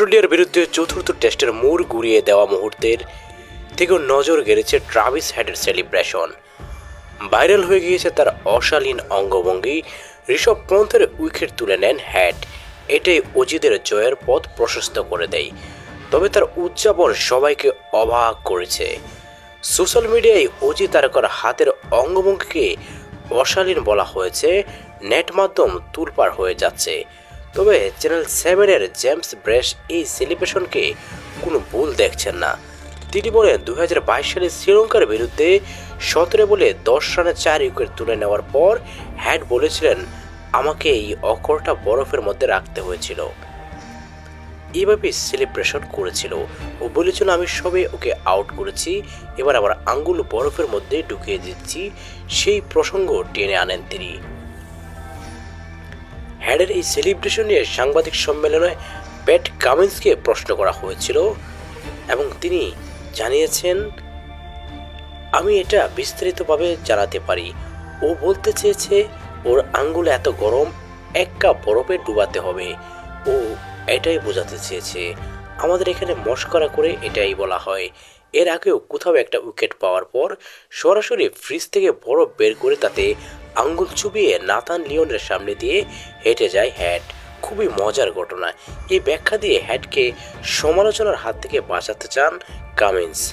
অস্ট্রেলিয়ার বিরুদ্ধে চতুর্থ টেস্টের মোড় ঘুরিয়ে দেওয়া মুহূর্তের থেকেও নজর গেড়েছে ট্রাভিস হেডের সেলিব্রেশন। ভাইরাল হয়ে গিয়েছে তার অশালীন অঙ্গভঙ্গি। ঋষভ পন্থের উইকেট তুলে নেন হ্যাট এটাই অজিদের জয়ের পথ প্রশস্ত করে দেয়। তবে তার উদযাপন সবাইকে অবাক করেছে। সোশ্যাল মিডিয়ায় অজি তারকার হাতের অঙ্গভঙ্গিকে অশালীন বলা হয়েছে। নেট মাধ্যম তুলপার হয়ে যাচ্ছে। তবে চ্যানেল সেভেনের জেমস ব্রেশ এই সেলিব্রেশনকে কোনো ভুল দেখছেন না। তিনি বলেন দু হাজার বাইশ সালে শ্রীলঙ্কার বিরুদ্ধে সতেরো বলে দশ রানে চার উইকেট তুলে নেওয়ার পর হ্যাড বলেছিলেন, আমাকে এই অক্ষরটা বরফের মধ্যে রাখতে হয়েছিল। এইভাবে সেলিব্রেশন করেছিল। ও বলেছিল, আমি সবে ওকে আউট করেছি, এবার আবার আঙ্গুল বরফের মধ্যে ঢুকিয়ে দিচ্ছি। সেই প্রসঙ্গ টেনে আনেন তিনি। হ্যাডের এই সেলিব্রেশন নিয়ে সাংবাদিক সম্মেলনে প্যাট কামিন্সকে প্রশ্ন করা হয়েছিল এবং তিনি জানিয়েছেন, আমি এটা বিস্তারিতভাবে জানাতে পারি। ও বলতে চেয়েছে, ওর আঙ্গুল এত গরম, এক কাপ বরফে ডুবাতে হবে। ও এটাই বোঝাতে চেয়েছে। আমাদের এখানে মস্করা করে এটাই বলা হয়। এর আগেও কোথাও একটা উইকেট পাওয়ার পর সরাসরি ফ্রিজ থেকে বরফ বের করে তাতে আঙ্গুল চুবিয়ে নাতান লিওনের সামনে দিয়ে হেঁটে যায় হ্যাট। খুবই মজার ঘটনা। এই ব্যাখ্যা দিয়ে হ্যাটকে সমালোচনার হাত থেকে বাঁচাতে চান কামিন্স।